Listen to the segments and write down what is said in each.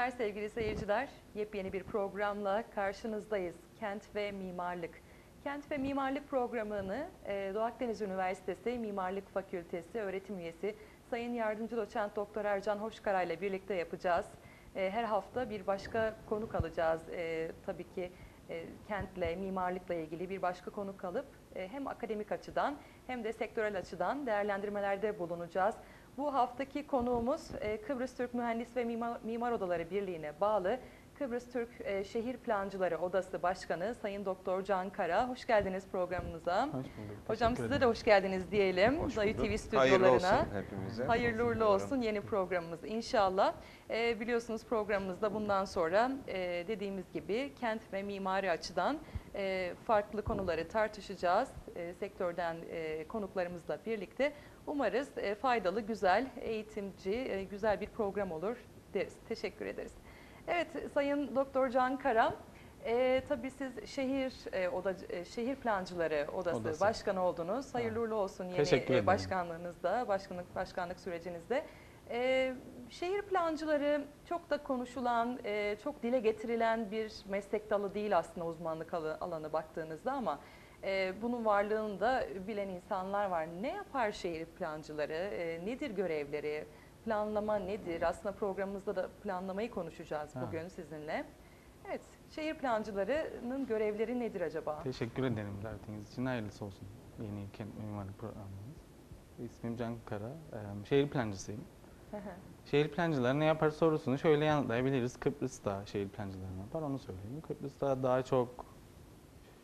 günler sevgili seyirciler. Yepyeni bir programla karşınızdayız. Kent ve Mimarlık. Kent ve Mimarlık programını e, Doğu Akdeniz Üniversitesi Mimarlık Fakültesi öğretim üyesi Sayın Yardımcı Doçent Doktor Ercan Hoşkara ile birlikte yapacağız. E, Her hafta bir başka konuk alacağız. E, Tabii ki kentle, mimarlıkla ilgili bir başka konuk alıp hem akademik açıdan hem de sektörel açıdan değerlendirmelerde bulunacağız. Bu haftaki konuğumuz e, Kıbrıs Türk Mühendis ve Mimar, Mimar Odaları Birliği'ne bağlı Kıbrıs Türk e, Şehir Plancıları Odası Başkanı Sayın Doktor Can Kara. Hoş geldiniz programımıza. Hoş bulduk. Hocam size de hoş geldiniz diyelim. Hoş Dayı. TV stüdyolarına. Hayırlı olsun hepimize. Hayırlı uğurlu olsun yeni programımız inşallah. Ee, biliyorsunuz programımızda bundan sonra e, dediğimiz gibi kent ve mimari açıdan e, farklı konuları tartışacağız. E, sektörden e, konuklarımızla birlikte. Umarız e, faydalı, güzel, eğitimci, e, güzel bir program olur deriz. Teşekkür ederiz. Evet Sayın Doktor Can Kara, e, tabii siz şehir e, oda, e, şehir plancıları odası, Odası. başkanı oldunuz. Hayırlı uğurlu olsun yeni e, başkanlığınızda, başkanlık başkanlık sürecinizde. E, şehir plancıları çok da konuşulan, e, çok dile getirilen bir meslek dalı değil aslında uzmanlık alanı baktığınızda ama e, bunun varlığını da bilen insanlar var. Ne yapar şehir plancıları? E, nedir görevleri? Planlama nedir? Aslında programımızda da planlamayı konuşacağız bugün sizinle. Evet, şehir plancılarının görevleri nedir acaba? Teşekkür ederim davetiniz için. Hayırlısı olsun yeni kent mimarlık programımız. İsmim Can Kara. Şehir plancısıyım. Şehir plancıları ne yapar sorusunu şöyle yanıtlayabiliriz. Kıbrıs'ta şehir plancıları ne yapar onu söyleyeyim. Kıbrıs'ta daha çok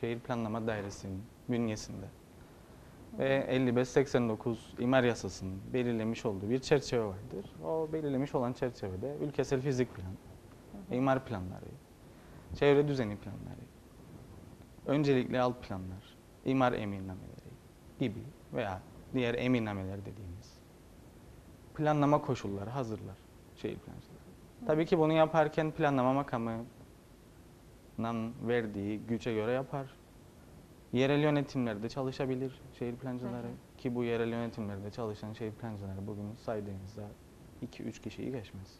şehir planlama dairesinin bünyesinde ve 55-89 imar yasasının belirlemiş olduğu bir çerçeve vardır. O belirlemiş olan çerçevede ülkesel fizik plan, imar planları, çevre düzeni planları, öncelikli alt planlar, imar emirnameleri gibi veya diğer emirnameler dediğimiz planlama koşulları hazırlar şehir plancıları. Tabii ki bunu yaparken planlama makamından verdiği güce göre yapar. Yerel yönetimlerde çalışabilir şehir plancıları Hı ki bu yerel yönetimlerde çalışan şehir plancıları bugün saydığımızda 2-3 kişiyi geçmez.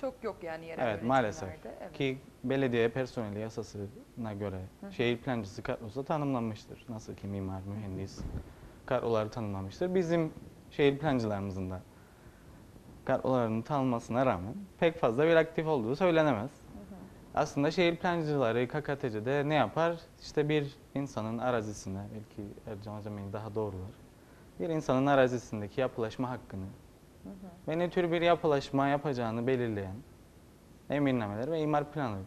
Çok yok yani yerel Evet, maalesef. Evet. Ki belediye personeli yasasına göre Hı hı. şehir plancısı kadrosu tanımlanmıştır. Nasıl ki mimar, mühendis kadroları tanımlanmıştır. Bizim şehir plancılarımızın da kadrolarının tanınmasına rağmen pek fazla bir aktif olduğu söylenemez. Aslında şehir plancıları KKTC'de ne yapar? İşte bir insanın arazisine, belki Ercan Hocam daha doğrular. Bir insanın arazisindeki yapılaşma hakkını Hı hı. ve ne tür bir yapılaşma yapacağını belirleyen emirnameler ve imar planı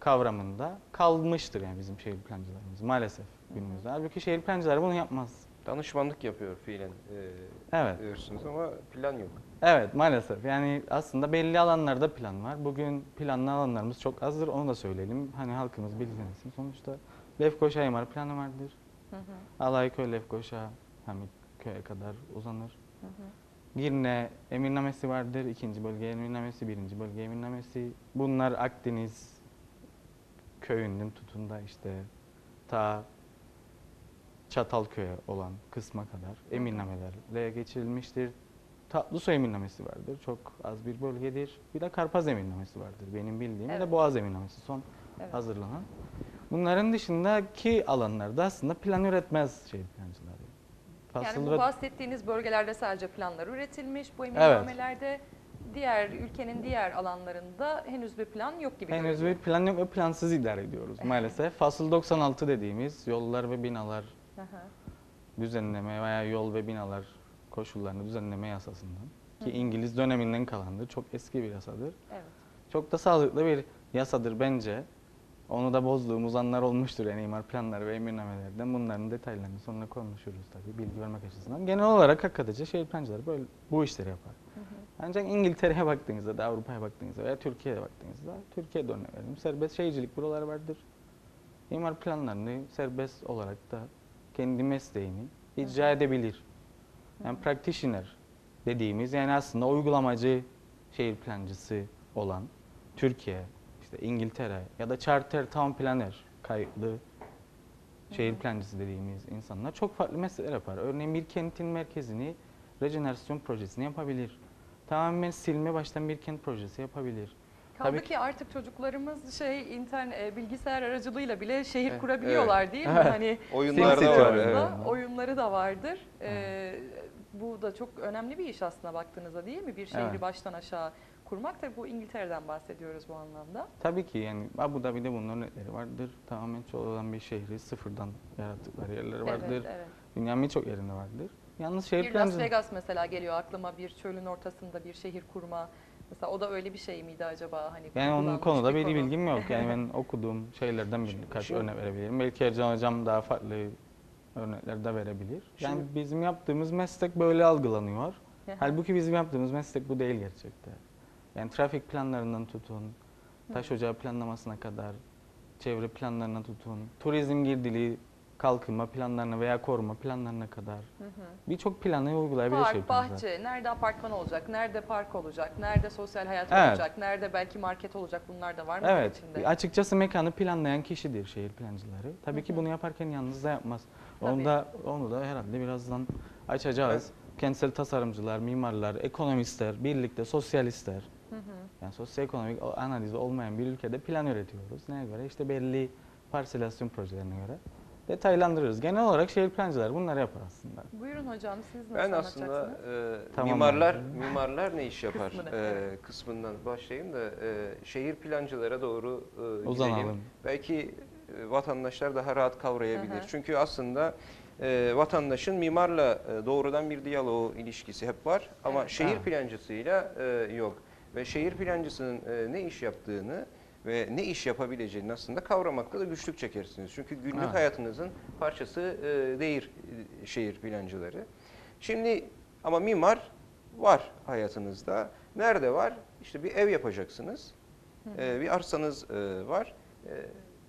kavramında kalmıştır yani bizim şehir plancılarımız maalesef günümüzde. Halbuki şehir plancıları bunu yapmaz. Danışmanlık yapıyor fiilen e, Evet. diyorsunuz ama plan yok. Evet maalesef yani aslında belli alanlarda plan var. Bugün planlı alanlarımız çok azdır onu da söyleyelim. Hani halkımız bilgilensin. Sonuçta Lefkoşa imar planı vardır. Hı hı. Alayköy, Lefkoşa, Hamitköy'e kadar uzanır. Hı hı. Girne emirnamesi vardır. ikinci bölge emirnamesi, birinci bölge emirnamesi. Bunlar Akdeniz köyünden tutun da işte ta Çatalköy'e olan kısma kadar emirnamelerle geçirilmiştir. Tatlısu emirnamesi vardır. Çok az bir bölgedir. Bir de Karpaz emirnamesi vardır benim bildiğim. Bir Evet. de Boğaz emirnamesi son Evet. hazırlanan. Bunların dışındaki alanlarda aslında plan üretmez şehir plancıları. Yani Fasıl bu ve- bahsettiğiniz bölgelerde sadece planlar üretilmiş. Bu emirnamelerde diğer ülkenin diğer alanlarında henüz bir plan yok gibi Henüz görünüyor. bir plan yok ve plansız idare ediyoruz maalesef. Fasıl 96 dediğimiz yollar ve binalar Düzenleme veya yol ve binalar koşullarını düzenleme yasasından ki. İngiliz döneminden kalandır. Çok eski bir yasadır. Evet. Çok da sağlıklı bir yasadır bence. Onu da bozduğumuz anlar olmuştur yani imar planları ve emirnamelerden. Bunların detaylarını sonra konuşuruz tabii bilgi vermek açısından. Genel olarak hakikaten şehir plancıları böyle bu işleri yapar. Hı hı. Ancak İngiltere'ye baktığınızda da Avrupa'ya baktığınızda veya Türkiye'ye baktığınızda Türkiye'de örnek verelim. Serbest şehircilik buraları vardır. İmar planlarını serbest olarak da kendi mesleğini icra edebilir. Yani practitioner dediğimiz yani aslında uygulamacı şehir plancısı olan Türkiye, işte İngiltere ya da charter town planner kayıtlı şehir plancısı dediğimiz insanlar çok farklı meslekler yapar. Örneğin bir kentin merkezini rejenerasyon projesini yapabilir. Tamamen silme baştan bir kent projesi yapabilir. Kaldı Tabii ki artık çocuklarımız şey internet bilgisayar aracılığıyla bile şehir Evet, kurabiliyorlar değil mi? Evet. Hani Oyunlarda Sim var. Evet. oyunları da vardır. Ee, bu da çok önemli bir iş aslında baktığınızda değil mi? Bir şehri Evet. baştan aşağı kurmak tabii bu İngiltere'den bahsediyoruz bu anlamda. Tabii ki yani Abu Dhabi'de bunun örnekleri vardır. Tamamen çoğalan bir şehri sıfırdan yarattıkları yerleri vardır. Evet, evet. Dünyanın birçok yerinde vardır. Yalnız şehir Bir Las plancılığı... Vegas mesela geliyor aklıma bir çölün ortasında bir şehir kurma. Mesela o da öyle bir şey miydi acaba? Hani Yani onun konuda bir konu. bilgim yok. Yani ben okuduğum şeylerden bir- birkaç şimdi- örnek verebilirim. Belki Ercan Hocam daha farklı örnekler de verebilir. Yani Şimdi- bizim yaptığımız meslek böyle algılanıyor. Halbuki bizim yaptığımız meslek bu değil gerçekten. Yani trafik planlarından tutun, taş ocağı planlamasına kadar, çevre planlarına tutun, turizm girdili kalkınma planlarına veya koruma planlarına kadar birçok planı uygulayabilir Park, şey bahçe, nerede apartman olacak, nerede park olacak, nerede sosyal hayat Evet. olacak, nerede belki market olacak bunlar da var mı Evet, içinde? açıkçası mekanı planlayan kişidir şehir plancıları. Tabii ki bunu yaparken yalnız da yapmaz. Tabii. Onu da onu da herhalde birazdan açacağız. Kentsel tasarımcılar, mimarlar, ekonomistler, birlikte sosyalistler. Yani sosyoekonomik o- analizi olmayan bir ülkede plan üretiyoruz. Neye göre? İşte belli parselasyon projelerine göre detaylandırırız. Genel olarak şehir plancılar bunları yapar aslında. Buyurun hocam siz nasıl Ben aslında anlatacaksınız? e, Tamam mimarlar abi. mimarlar ne iş yapar Kısmını, e, kısmından başlayayım da e, şehir plancılara doğru e, gidelim. Uzanalım. Belki e, vatandaşlar daha rahat kavrayabilir. Hı hı. Çünkü aslında e, vatandaşın mimarla e, doğrudan bir diyaloğu ilişkisi hep var ama Evet. şehir Ha. plancısıyla e, yok. Ve şehir plancısının e, ne iş yaptığını ve ne iş yapabileceğini aslında kavramakta da güçlük çekersiniz. Çünkü günlük Evet. hayatınızın parçası e, değil e, şehir plancıları. Şimdi ama mimar var hayatınızda. Nerede var? İşte bir ev yapacaksınız. E, bir arsanız e, var. E,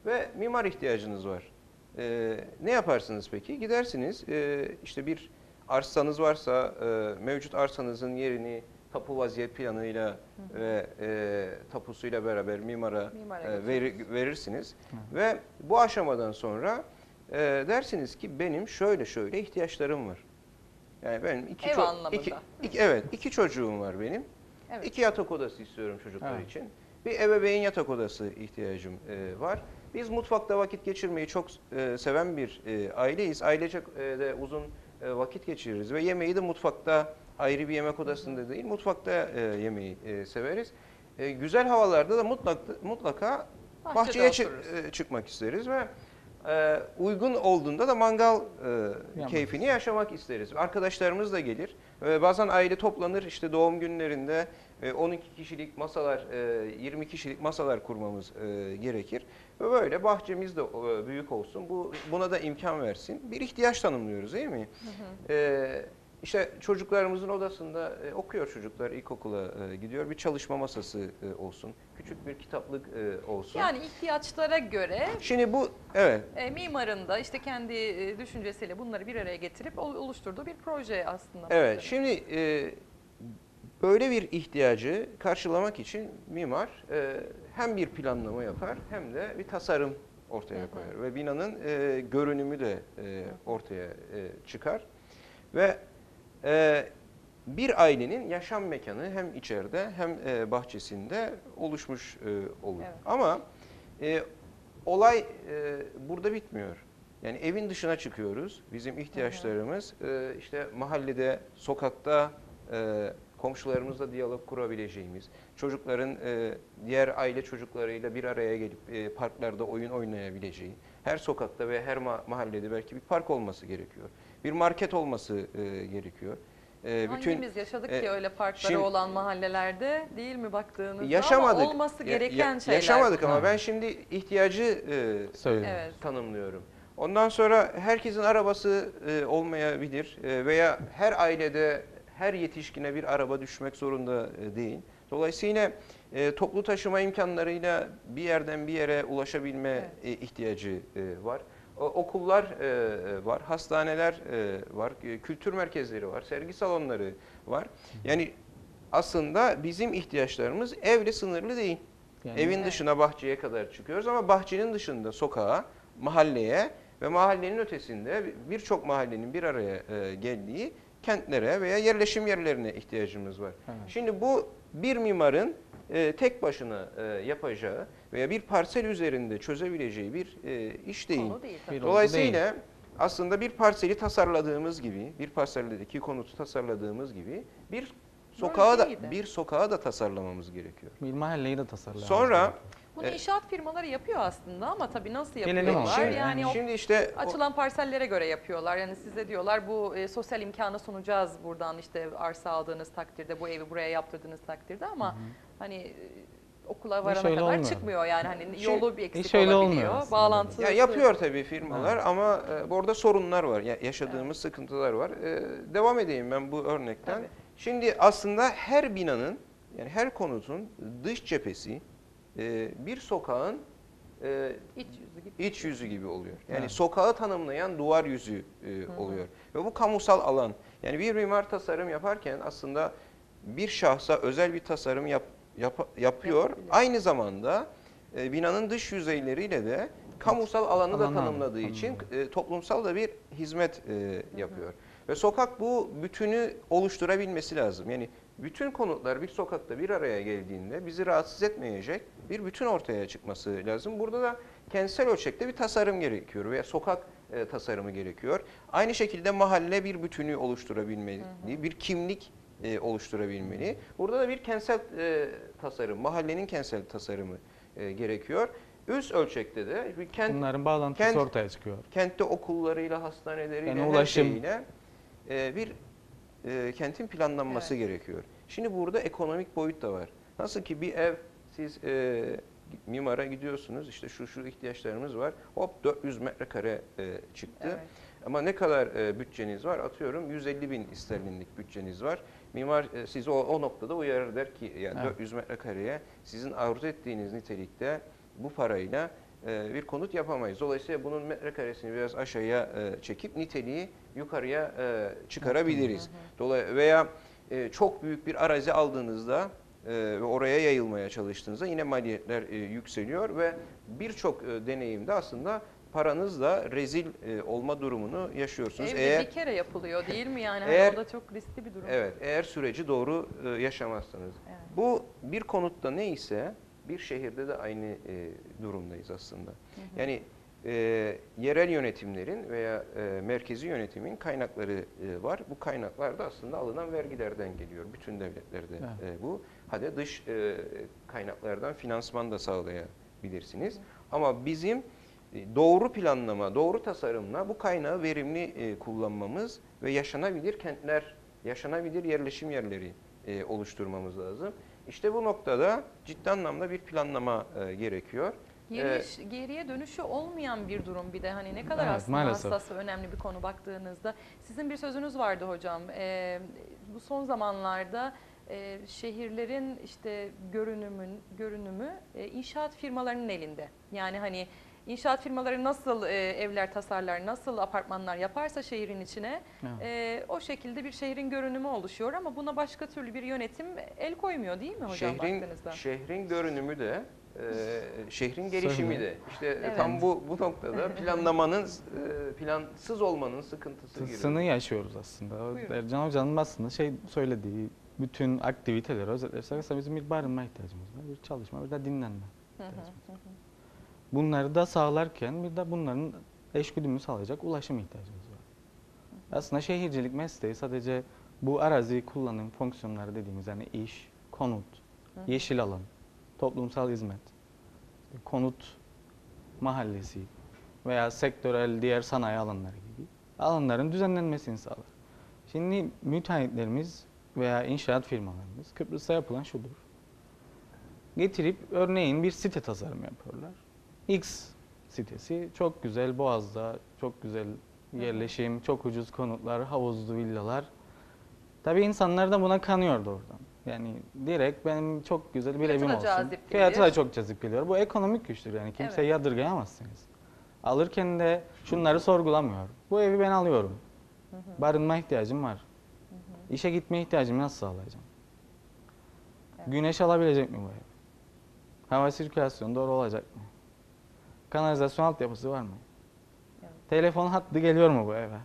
ve mimar ihtiyacınız var. E, ne yaparsınız peki? Gidersiniz e, işte bir arsanız varsa e, mevcut arsanızın yerini tapu vaziyet planıyla ve e, tapusuyla beraber mimara Mimara e, götürürsünüz. verirsiniz. Hı. Ve bu aşamadan sonra e, dersiniz ki benim şöyle şöyle ihtiyaçlarım var. Yani benim iki, Ev anlamında. iki- iki- evet iki çocuğum var benim. Evet. İki yatak odası istiyorum çocuklar Evet. için. Bir ebeveyn yatak odası ihtiyacım e, var. Biz mutfakta vakit geçirmeyi çok e, seven bir e, aileyiz. Ailecek e, de uzun e, vakit geçiririz ve yemeği de mutfakta ayrı bir yemek odasında değil, mutfakta e, yemeği e, severiz. E, güzel havalarda da mutlaka, mutlaka Bahçede bahçeye çı- e, çıkmak isteriz ve e, uygun olduğunda da mangal e, keyfini yaşamak isteriz. Arkadaşlarımız da gelir. E, bazen aile toplanır işte doğum günlerinde e, 12 kişilik masalar, e, 20 kişilik masalar kurmamız e, gerekir. Ve böyle bahçemiz de e, büyük olsun. Bu buna da imkan versin. Bir ihtiyaç tanımlıyoruz değil mi? E, işte çocuklarımızın odasında e, okuyor çocuklar ilkokula e, gidiyor. Bir çalışma masası e, olsun. Küçük bir kitaplık e, olsun. Yani ihtiyaçlara göre Şimdi bu evet e, mimarın da işte kendi e, düşüncesiyle bunları bir araya getirip ol- oluşturduğu bir proje aslında. Evet, şimdi e, böyle bir ihtiyacı karşılamak için mimar e, hem bir planlama yapar hem de bir tasarım ortaya koyar ve binanın e, görünümü de e, ortaya e, çıkar ve e, bir ailenin yaşam mekanı hem içeride hem e, bahçesinde oluşmuş e, olur. Evet. Ama e, olay e, burada bitmiyor. Yani evin dışına çıkıyoruz. Bizim ihtiyaçlarımız e, işte mahallede, sokakta e, komşularımızla diyalog kurabileceğimiz, çocukların e, diğer aile çocuklarıyla bir araya gelip e, parklarda oyun oynayabileceği, her sokakta ve her ma- mahallede belki bir park olması gerekiyor. Bir market olması e, gerekiyor. E, Hangimiz yaşadık e, ki öyle parkları şimdi- olan mahallelerde değil mi baktığınızda yaşamadık. ama olması gereken ya- şeyler. Yaşamadık ama ben şimdi ihtiyacı e, Söyle. Evet. tanımlıyorum. Ondan sonra herkesin arabası e, olmayabilir e, veya her ailede her yetişkine bir araba düşmek zorunda e, değil. Dolayısıyla e, toplu taşıma imkanlarıyla bir yerden bir yere ulaşabilme e, ihtiyacı e, var. Okullar e, var, hastaneler e, var, e, kültür merkezleri var, sergi salonları var. Yani aslında bizim ihtiyaçlarımız evle sınırlı değil. Yani- Evin Evet. dışına bahçeye kadar çıkıyoruz ama bahçenin dışında sokağa, mahalleye ve mahallenin ötesinde birçok mahallenin bir araya e, geldiği kentlere veya yerleşim yerlerine ihtiyacımız var. Evet. Şimdi bu bir mimarın e, tek başına e, yapacağı veya bir parsel üzerinde çözebileceği bir e, iş değil. Konu değil tabii. Dolayısıyla aslında bir parseli tasarladığımız gibi, bir parseldeki konutu tasarladığımız gibi bir sokağı da bir sokağı da tasarlamamız gerekiyor. Bir mahalleyi de tasarlamamız Sonra gerekiyor. Bunu E, inşaat firmaları yapıyor aslında ama tabii nasıl yapıyorlar? ona. Yani, Şimdi işte o- açılan parsellere göre yapıyorlar. Yani size diyorlar bu e, sosyal imkanı sunacağız buradan işte arsa aldığınız takdirde, bu evi buraya yaptırdığınız takdirde ama hani e, okula varana kadar olmuyor. çıkmıyor yani hani Şimdi- yolu bir eksik olmuyor olabiliyor. aslında. Bağlantısı Ya yapıyor tabii firmalar ama e, burada sorunlar var. Ya, yaşadığımız sıkıntılar var. E, devam edeyim ben bu örnekten. Tabii. Şimdi aslında her binanın yani her konutun dış cephesi e, bir sokağın e, iç yüzü gibi. iç yüzü gibi oluyor. Yani Evet. sokağı tanımlayan duvar yüzü e, oluyor. Ve bu kamusal alan. Yani bir mimar tasarım yaparken aslında bir şahsa özel bir tasarım yap, yap- yapıyor. Yapabilir. Aynı zamanda e, binanın dış yüzeyleriyle de kamusal alanı da tanımladığı için e, toplumsal da bir hizmet e, yapıyor. Ve sokak bu bütünü oluşturabilmesi lazım. Yani bütün konutlar bir sokakta bir araya geldiğinde bizi rahatsız etmeyecek bir bütün ortaya çıkması lazım. Burada da kentsel ölçekte bir tasarım gerekiyor veya sokak e, tasarımı gerekiyor. Aynı şekilde mahalle bir bütünü oluşturabilmeli, bir kimlik e, oluşturabilmeli. Burada da bir kentsel e, tasarım, mahallenin kentsel tasarımı e, gerekiyor. Üst ölçekte de bir kent Bunların bağlantısı kent- ortaya çıkıyor. kentte okullarıyla, hastaneleriyle, Yani her ulaşım. şeyiyle e, bir e, kentin planlanması gerekiyor. Şimdi burada ekonomik boyut da var. Nasıl ki bir ev siz e, mimara gidiyorsunuz işte şu şu ihtiyaçlarımız var. Hop 400 metrekare e, çıktı. Evet. Ama ne kadar e, bütçeniz var? Atıyorum 150 bin sterlinlik bütçeniz var. Mimar e, sizi o, o noktada uyarır der ki yani Evet. 400 metrekareye sizin arzu ettiğiniz nitelikte bu parayla e, bir konut yapamayız. Dolayısıyla bunun metrekaresini biraz aşağıya e, çekip niteliği yukarıya e, çıkarabiliriz. Dolay veya e, çok büyük bir arazi aldığınızda ve oraya yayılmaya çalıştığınızda yine maliyetler e, yükseliyor ve birçok e, deneyimde aslında paranızla rezil e, olma durumunu yaşıyorsunuz. Evde eğer bir kere yapılıyor değil mi yani? Hani Eğer- o da çok riskli bir durum. Evet, eğer süreci doğru e, yaşamazsanız. Evet. Bu bir konutta neyse bir şehirde de aynı e, durumdayız aslında. Yani e, yerel yönetimlerin veya e, merkezi yönetimin kaynakları e, var. Bu kaynaklar da aslında alınan vergilerden geliyor. Bütün devletlerde Evet. e, bu. Hadi dış e, kaynaklardan finansman da sağlayabilirsiniz. Ama bizim e, doğru planlama, doğru tasarımla bu kaynağı verimli e, kullanmamız ve yaşanabilir kentler, yaşanabilir yerleşim yerleri e, oluşturmamız lazım. İşte bu noktada ciddi anlamda bir planlama e, gerekiyor. Geri, geriye dönüşü olmayan bir durum bir de hani ne kadar Evet, aslında maalesef. hassas ve önemli bir konu baktığınızda. Sizin bir sözünüz vardı hocam. Ee, bu son zamanlarda e, şehirlerin işte görünümün görünümü e, inşaat firmalarının elinde. Yani hani inşaat firmaları nasıl e, evler tasarlar, nasıl apartmanlar yaparsa şehrin içine Evet. e, o şekilde bir şehrin görünümü oluşuyor ama buna başka türlü bir yönetim el koymuyor değil mi hocam şehrin baktığınızda? şehrin görünümü de e, şehrin gelişimi de işte Evet. tam bu bu noktada planlamanın e, plansız olmanın sıkıntısı giriyor. Sını yaşıyoruz aslında. Buyurun. Ercan Hoca'nın aslında şey söylediği bütün aktiviteleri özetlersek aslında bizim bir barınma ihtiyacımız var. Bir çalışma, bir de dinlenme ihtiyacımız var. Bunları da sağlarken bir de bunların eşgüdümünü sağlayacak ulaşım ihtiyacımız var. Aslında şehircilik mesleği sadece bu arazi kullanım fonksiyonları dediğimiz yani iş, konut, Hı. yeşil alan, toplumsal hizmet, konut mahallesi veya sektörel diğer sanayi alanları gibi alanların düzenlenmesini sağlar. Şimdi müteahhitlerimiz veya inşaat firmalarımız Kıbrıs'ta yapılan şudur. Getirip örneğin bir site tasarımı yapıyorlar. X sitesi çok güzel Boğaz'da, çok güzel yerleşim, çok ucuz konutlar, havuzlu villalar. Tabii insanlar da buna kanıyor doğrudan. Yani direkt benim çok güzel bir Fiyatı evim da olsun. cazip Fiyatı gelir. da çok cazip geliyor. Bu ekonomik güçtür yani kimseyi Evet. yadırgayamazsınız. Alırken de şunları sorgulamıyor. Bu evi ben alıyorum. Barınma ihtiyacım var. İşe gitme ihtiyacımı nasıl sağlayacağım? Evet. Güneş alabilecek mi bu ev? Hava sirkülasyonu doğru olacak mı? Kanalizasyon altyapısı var mı? Evet. Telefon hattı geliyor mu bu eve?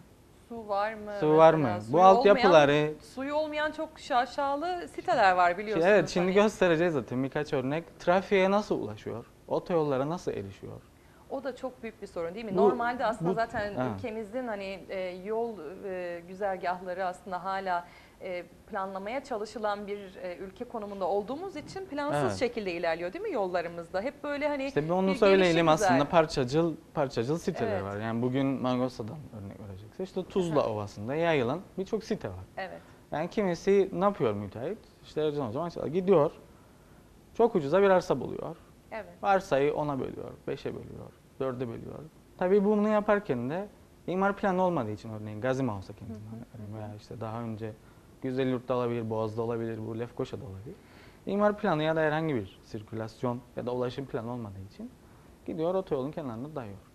Su var mı? Su var mesela? mı? Suyu Bu altyapıları olmayan- suyu olmayan çok şaşalı siteler var biliyorsunuz. Evet şimdi hani. göstereceğiz zaten birkaç örnek. Trafiğe nasıl ulaşıyor? Otoyollara nasıl erişiyor? O da çok büyük bir sorun değil mi? Bu- Normalde aslında bu- zaten Ha. ülkemizin hani e, yol e, güzergahları aslında hala e, planlamaya çalışılan bir e, ülke konumunda olduğumuz için plansız Evet. şekilde ilerliyor değil mi yollarımızda? Hep böyle hani İşte bir onu bir söyleyelim aslında parçacıl parçacıl siteler Evet. var. Yani bugün Mangosa'dan örnek verecekse işte Tuzla Ovası'nda yayılan birçok site var. Evet. Yani kimisi ne yapıyor müteahhit? İşte Ercan Hocam gidiyor çok ucuza bir arsa buluyor. Evet. Arsayı 10'a bölüyor, 5'e bölüyor, 4'e bölüyor. Tabii bunu yaparken de imar planı olmadığı için örneğin Gazi olsa kendinden veya işte daha önce Güzelyurt'ta olabilir, Boğaz'da olabilir, bu Lefkoşa'da olabilir. İmar planı ya da herhangi bir sirkülasyon ya da ulaşım planı olmadığı için gidiyor otoyolun kenarına dayıyor.